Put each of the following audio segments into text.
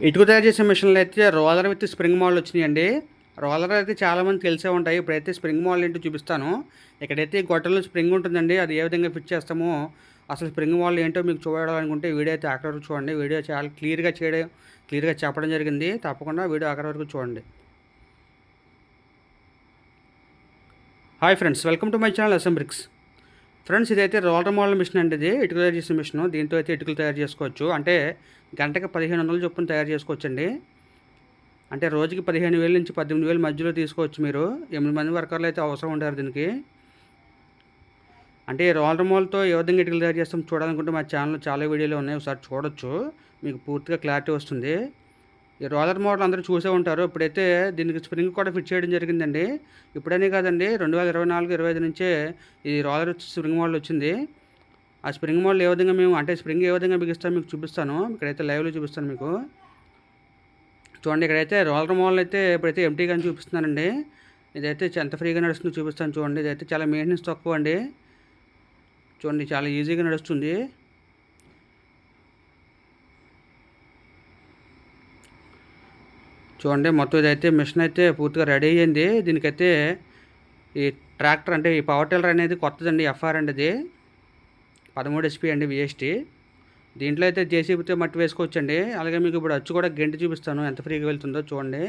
ఇటుకు తయారు చేసే మిషన్లు అయితే రోలర్ విత్ స్ప్రింగ్ మోడల్ వచ్చినాయండి. రోలర్ అయితే చాలామంది తెలిసే ఉంటాయి. ఇప్పుడైతే స్ప్రింగ్ మోడల్ ఏంటో చూపిస్తాను. ఇక్కడైతే గొట్టలో స్ప్రింగ్ ఉంటుందండి. అది ఏ విధంగా ఫిట్ చేస్తామో అసలు స్ప్రింగ్ మోడల్ ఏంటో మీకు చూడాలనుకుంటే వీడియో అయితే అక్కడ వరకు చూడండి. వీడియో చాలా క్లియర్గా చేయడం క్లియర్గా చెప్పడం జరిగింది. తప్పకుండా వీడియో అక్కడ వరకు చూడండి. Hi friends welcome to my channel అసెంబ్రిక్స్. Friends ఇదైతే రోలర్ మోడల్ మిషన్ అండి ఇది. ఇటుకలు తయారు చేసే మిషన్. దీంతో అయితే ఇటుకలు తయారు చేసుకోవచ్చు. అంటే గంటకి పదిహేను వందల చొప్పున తయారు చేసుకోవచ్చు అండి అంటే రోజుకి పదిహేను వేల నుంచి పద్దెనిమిది వేల మధ్యలో తీసుకోవచ్చు మీరు. ఎనిమిది మంది వర్కర్లు అయితే అవసరం ఉంటారు దీనికి. అంటే ఈ రోలర్ మోల్తో ఏ విధంగా ఇటుకలు తయారు చేస్తాం చూడాలనుకుంటే మా ఛానల్లో చాలా వీడియోలు ఉన్నాయి. ఒకసారి చూడొచ్చు. మీకు పూర్తిగా క్లారిటీ వస్తుంది. ఈ రోలర్ మోడల్ అందరూ చూసే ఉంటారు. ఇప్పుడైతే దీనికి స్ప్రింగ్ కూడా ఫిట్ చేయడం జరిగిందండి. ఇప్పుడనే కాదండి రెండు వేల ఇరవై నాలుగు ఇరవై ఐదు నుంచే ఈ రోలర్ స్ప్రింగ్ మోడల్ వచ్చింది. ఆ స్ప్రింగ్ మోడల్ ఏ విధంగా మేము అంటే స్ప్రింగ్ ఏ విధంగా బిగిస్తామో మీకు చూపిస్తాను. ఇక్కడైతే లైవ్లో చూపిస్తాను మీకు. చూడండి ఇక్కడైతే రోలర్ మోడల్ అయితే ఇప్పుడైతే ఎంటీగా చూపిస్తున్నానండి ఇదైతే ఎంత ఫ్రీగా నడుస్తుందో చూపిస్తాను చూడండి. ఇదైతే చాలా మెయింటెనెన్స్ తక్కువ అండి. చూడండి చాలా ఈజీగా నడుస్తుంది. చూడండి మొత్తం ఇదైతే మిషన్ అయితే పూర్తిగా రెడీ అయ్యింది. దీనికైతే ఈ ట్రాక్టర్ అంటే ఈ పవర్ టిల్లర్ అనేది కొత్తదండి ఎఫ్ఆర్ అండి ఇది పదమూడు ఎస్పీ అండి విఎస్టీ. దీంట్లో అయితే జేసీబీతో మట్టి వేసుకోవచ్చండి. అలాగే మీకు ఇప్పుడు అచ్చు కూడా గెంటి చూపిస్తాను ఎంత ఫ్రీగా వెళ్తుందో చూడండి.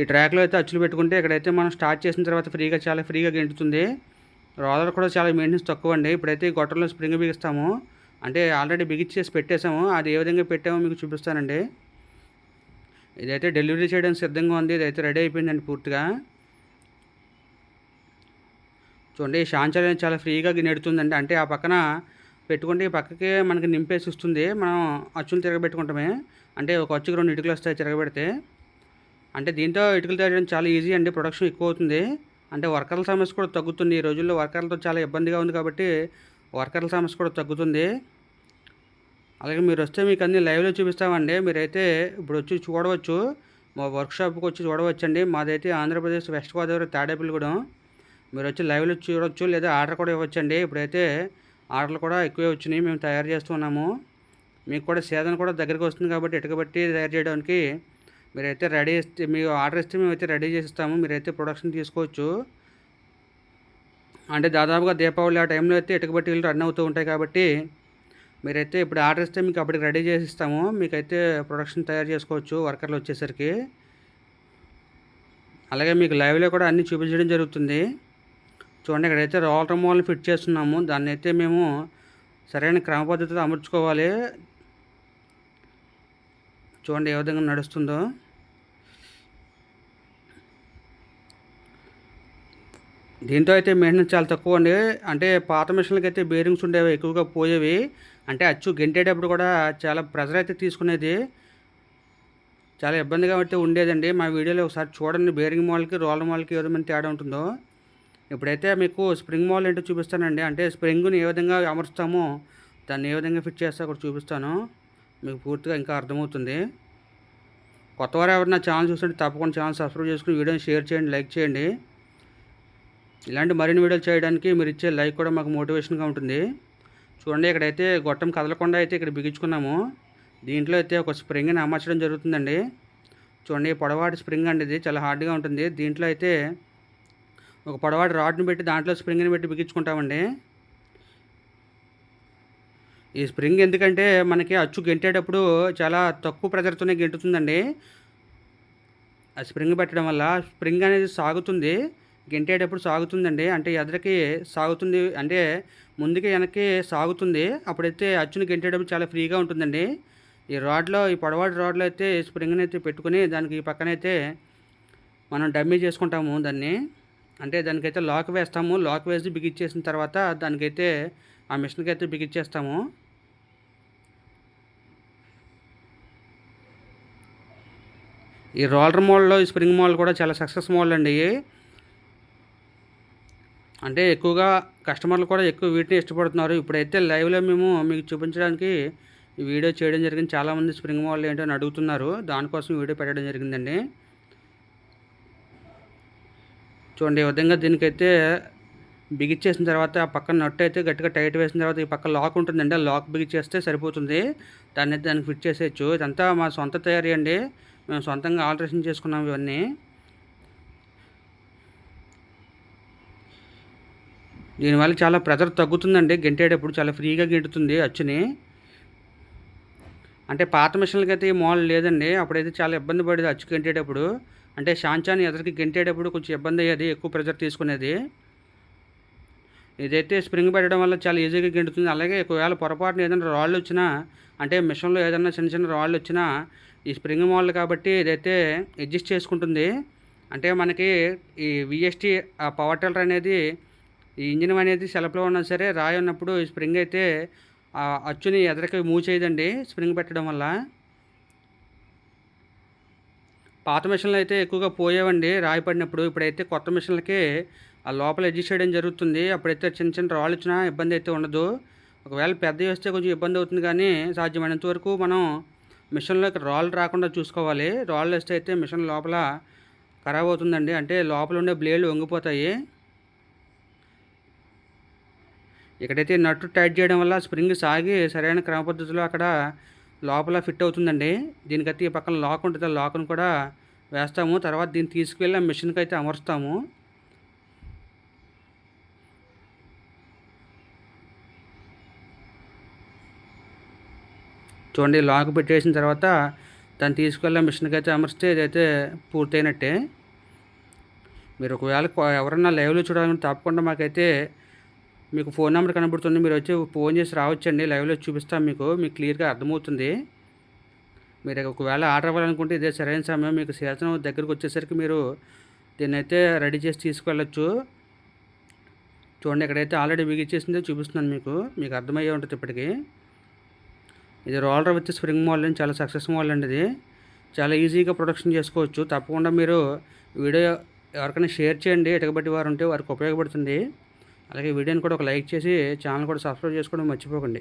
ఈ ట్రాక్లో అయితే అచ్చులు పెట్టుకుంటే ఇక్కడైతే మనం స్టార్ట్ చేసిన తర్వాత ఫ్రీగా చాలా ఫ్రీగా గెంటుతుంది. రోలర్ కూడా చాలా మెయింటెనెన్స్ తక్కువ అండి ఇప్పుడైతే ఈ గొట్టంలో స్ప్రింగ్ బిగిస్తాము. అంటే ఆల్రెడీ బిగిచ్చేసి పెట్టేసాము అది ఏ విధంగా పెట్టామో మీకు చూపిస్తానండి. ఇదైతే డెలివరీ చేయడానికి సిద్ధంగా ఉంది. ఇదైతే రెడీ అయిపోయిందండి పూర్తిగా. చూడండి ఈ అనేది చాలా ఫ్రీగా నెడుతుందండి అంటే ఆ పక్కన పెట్టుకుంటే ఈ పక్కకి మనకి నింపేసి వస్తుంది. మనం అచ్చులు తిరగబెట్టుకుంటామే. అంటే ఒక అచ్చుకు రెండు ఇటుకలు వస్తాయి తిరగబెడితే. అంటే దీంతో ఇటుకలు తయారు చాలా ఈజీ అండి. ప్రొడక్షన్ ఎక్కువ అవుతుంది. అంటే వర్కర్ల సమస్య కూడా తగ్గుతుంది. ఈ రోజుల్లో వర్కర్లతో చాలా ఇబ్బందిగా ఉంది కాబట్టి వర్కర్ల సమస్య కూడా తగ్గుతుంది. అలాగే మీరు వస్తే మీకు అన్ని లైవ్లో చూపిస్తామండి. మీరైతే ఇప్పుడు వచ్చి చూడవచ్చు. మా వర్క్షాప్కి వచ్చి చూడవచ్చండి. మాదైతే ఆంధ్రప్రదేశ్ వెస్ట్ గోదావరి తాడేపల్లిగూడెం. మీరు వచ్చి లైవ్లో చూడవచ్చు లేదా ఆర్డర్ కూడా ఇవ్వచ్చండి. ఇప్పుడైతే ఆర్డర్లు కూడా ఎక్కువే వచ్చినాయి. మేము తయారు చేస్తున్నాము. మీకు కూడా సీజన్ కూడా దగ్గరికి వస్తుంది కాబట్టి ఇటుకబట్టి తయారు చేయడానికి మీరైతే రెడీ ఇస్తే మీకు ఆర్డర్ ఇస్తే మేమైతే రెడీ చేసిస్తాము. మీరైతే ప్రొడక్షన్ తీసుకోవచ్చు. అంటే దాదాపుగా దీపావళి ఆ టైంలో అయితే ఇటుకబట్టీలు రన్ అవుతూ ఉంటాయి కాబట్టి మీరైతే ఇప్పుడు ఆర్డర్ ఇస్తే మీకు అప్పటికి రెడీ చేసి ఇస్తాము. మీకైతే ప్రొడక్షన్ తయారు చేసుకోవచ్చు వర్కర్లు వచ్చేసరికి. అలాగే మీకు లైవ్లో కూడా అన్నీ చూపించడం జరుగుతుంది. చూడండి ఇక్కడైతే రోలర్ మోల్ని ఫిట్ చేస్తున్నాము. దాన్ని అయితే మేము సరైన క్రమ పద్ధతిలో అమర్చుకోవాలి. చూడండి ఏ విధంగా నడుస్తుందో. దీంతో అయితే మెయింటెనెన్స్ చాలా తక్కువ అండి. అంటే పాత మిషన్లకి అయితే బేరింగ్స్ ఉండేవి ఎక్కువగా పోయేవి. అంటే అచ్చు గెంటేటప్పుడు కూడా చాలా ప్రెజర్ అయితే తీసుకునేది. చాలా ఇబ్బందిగా అయితే ఉండేదండి. మా వీడియోలో ఒకసారి చూడండి బేరింగ్ మాల్కి రోలర్ మాల్కి ఏదైనా తేడా ఉంటుందో. ఇప్పుడైతే మీకు స్ప్రింగ్ మాల్ ఏంటో చూపిస్తానండి. అంటే స్ప్రింగ్ని ఏ విధంగా అమర్చుతామో దాన్ని ఏ విధంగా ఫిట్ చేస్తా కూడా చూపిస్తాను. మీకు పూర్తిగా ఇంకా అర్థమవుతుంది. కొత్తవారు ఎవరైనా ఛానల్ చూస్తుంటే తప్పకుండా ఛానల్ సబ్స్క్రైబ్ చేసుకుని వీడియోని షేర్ చేయండి లైక్ చేయండి. ఇలాంటి మరిన్ని వీడియోలు చేయడానికి మీరు ఇచ్చే లైక్ కూడా మాకు మోటివేషన్గా ఉంటుంది. చూడండి ఇక్కడైతే గొట్టం కదలకుండా అయితే ఇక్కడ బిగించుకున్నాము. దీంట్లో అయితే ఒక స్ప్రింగ్ని అమర్చడం జరుగుతుందండి. చూడండి పొడవాటి స్ప్రింగ్ అండి ఇది. చాలా హార్డ్గా ఉంటుంది. దీంట్లో అయితే ఒక పొడవాటి రాడ్ని పెట్టి దాంట్లో స్ప్రింగ్ని పెట్టి బిగించుకుంటామండి. ఈ స్ప్రింగ్ ఎందుకంటే మనకి అచ్చు గెంటేటప్పుడు చాలా తక్కువ ప్రెజర్తోనే గెంటుతుందండి. ఆ స్ప్రింగ్ పెట్టడం వల్ల స్ప్రింగ్ అనేది సాగుతుంది. గెంటేటప్పుడు సాగుతుందండి. అంటే ఎదరికి సాగుతుంది అంటే ముందుకి వెనక్కి సాగుతుంది. అప్పుడైతే అచ్చును గెంటేటప్పుడు చాలా ఫ్రీగా ఉంటుందండి. ఈ రాడ్లో ఈ పొడవాటి రాడ్లో అయితే స్ప్రింగ్ని అయితే పెట్టుకుని దానికి ఈ పక్కనైతే మనం డమ్మీ చేసుకుంటాము దాన్ని. అంటే దానికైతే లాక్ వేస్తాము. లాక్ వేసి బిగిచ్చేసిన తర్వాత దానికైతే ఆ మిషన్కి అయితే బిగిచ్చేస్తాము ఈ రోలర్ మోడల్లో ఈ స్ప్రింగ్ మోడల్ కూడా చాలా సక్సెస్ మోడల్ అండి అంటే ఎక్కువగా కస్టమర్లు కూడా ఎక్కువ వీటిని ఇష్టపడుతున్నారు. ఇప్పుడైతే లైవ్లో మేము మీకు చూపించడానికి ఈ వీడియో చేయడం జరిగింది. చాలామంది స్ప్రింగ్ వాళ్ళు ఏంటో అని అడుగుతున్నారు. దానికోసం వీడియో పెట్టడం జరిగిందండి. చూడండి ఈ విధంగా దీనికైతే బిగిచ్చేసిన తర్వాత ఆ పక్కన నట్టు అయితే గట్టిగా టైట్ వేసిన తర్వాత ఈ పక్క లాక్ ఉంటుందండి. ఆ లాక్ బిగిచ్చేస్తే సరిపోతుంది. దాన్ని అయితే దానికి ఫిట్ చేసేయచ్చు. ఇదంతా మా సొంత తయారీ అండి. మేము సొంతంగా ఆల్టరేషన్ చేసుకున్నాం ఇవన్నీ. దీనివల్ల చాలా ప్రెజర్ తగ్గుతుందండి. గెంటేటప్పుడు చాలా ఫ్రీగా గెంటుతుంది అచ్చుని. అంటే పాత మిషన్లకి అయితే ఈ మోడల్ లేదండి. అప్పుడైతే చాలా ఇబ్బంది పడేది అచ్చు గెంటేటప్పుడు. అంటే షాంచాని ఎదరికి గెంటేటప్పుడు కొంచెం ఇబ్బంది అయ్యేది ఎక్కువ ప్రెజర్ తీసుకునేది. ఇదైతే స్ప్రింగ్ పెట్టడం వల్ల చాలా ఈజీగా గెంటుతుంది. అలాగే ఒకవేళ పొరపాటున ఏదైనా రాళ్ళు వచ్చినా అంటే మిషన్లో ఏదైనా చిన్న చిన్న రాళ్ళు వచ్చినా ఈ స్ప్రింగ్ మోడల్ కాబట్టి ఇదైతే అడ్జస్ట్ చేసుకుంటుంది. అంటే మనకి ఈ విఎస్టీ ఆ పవర్ టిల్లర్ అనేది ఈ ఇంజిన్ అనేది సెలపులో ఉన్నా సరే రాయి ఉన్నప్పుడు స్ప్రింగ్ అయితే ఆ అచ్చుని ఎదరికి మూవ్ చేయదండి స్ప్రింగ్ పెట్టడం వల్ల. పాత మిషన్లు అయితే ఎక్కువగా పోయేవండి రాయి పడినప్పుడు. ఇప్పుడైతే కొత్త మిషన్లకి ఆ లోపల అడ్జస్ట్ చేయడం జరుగుతుంది. అప్పుడైతే చిన్న చిన్న రాళ్ళు ఇచ్చినా ఇబ్బంది అయితే ఉండదు. ఒకవేళ పెద్దవి వస్తే కొంచెం ఇబ్బంది అవుతుంది కానీ సాధ్యమైనంత వరకు మనం మిషన్లోకి రాళ్ళు రాకుండా చూసుకోవాలి. రాళ్ళు వస్తే అయితే మిషన్ లోపల ఖరాబ్ అవుతుందండి. అంటే లోపల ఉండే బ్లేడ్లు వంగిపోతాయి. ఇక్కడైతే నట్టు టైట్ చేయడం వల్ల స్ప్రింగ్ సాగి సరైన క్రమపద్ధతిలో అక్కడ లోపల ఫిట్ అవుతుందండి. దీనికైతే ఈ పక్కన లాక్ ఉంటుంది. ఆ లాక్ను కూడా వేస్తాము. తర్వాత దీన్ని తీసుకువెళ్ళి ఆ మిషన్కి అయితే అమరుస్తాము. చూడండి లాక్ పెట్టేసిన తర్వాత దాన్ని తీసుకెళ్ళి మిషన్కి అయితే అమర్చితే ఇదైతే పూర్తయినట్టే. మీరు ఒకవేళ ఎవరన్నా లైవ్లో చూడాలని తప్పకుండా మాకైతే మీకు ఫోన్ నెంబర్ కనబడుతుంది మీరు వచ్చి ఫోన్ చేసి రావచ్చండి లైవ్లో చూపిస్తాం మీకు మీకు క్లియర్గా అర్థమవుతుంది. మీరు ఒకవేళ ఆర్డర్ అవ్వాలనుకుంటే ఇదే సరైన సమయం మీకు సేల్స్ దగ్గరకు వచ్చేసరికి మీరు దీన్ని అయితే రెడీ చేసి తీసుకెళ్ళచ్చు చూడండి ఇక్కడైతే ఆల్రెడీ బిగిచ్చేసిందే చూపిస్తున్నాను మీకు మీకు అర్థమయ్యే ఉంటుంది ఇప్పటికీ. ఇది రోలర్ విత్ స్ప్రింగ్ మోడల్ అని చాలా సక్సెస్ మోడల్ అండి ఇది. చాలా ఈజీగా ప్రొడక్షన్ చేసుకోవచ్చు. తప్పకుండా మీరు వీడియో ఎవరికైనా షేర్ చేయండి ఎటకబట్టి వారు ఉంటే వారికి ఉపయోగపడుతుంది. అలాగే వీడియోని కూడా ఒక లైక్ చేసి ఛానల్ కూడా సబ్స్క్రైబ్ చేసుకోవడం మర్చిపోకండి.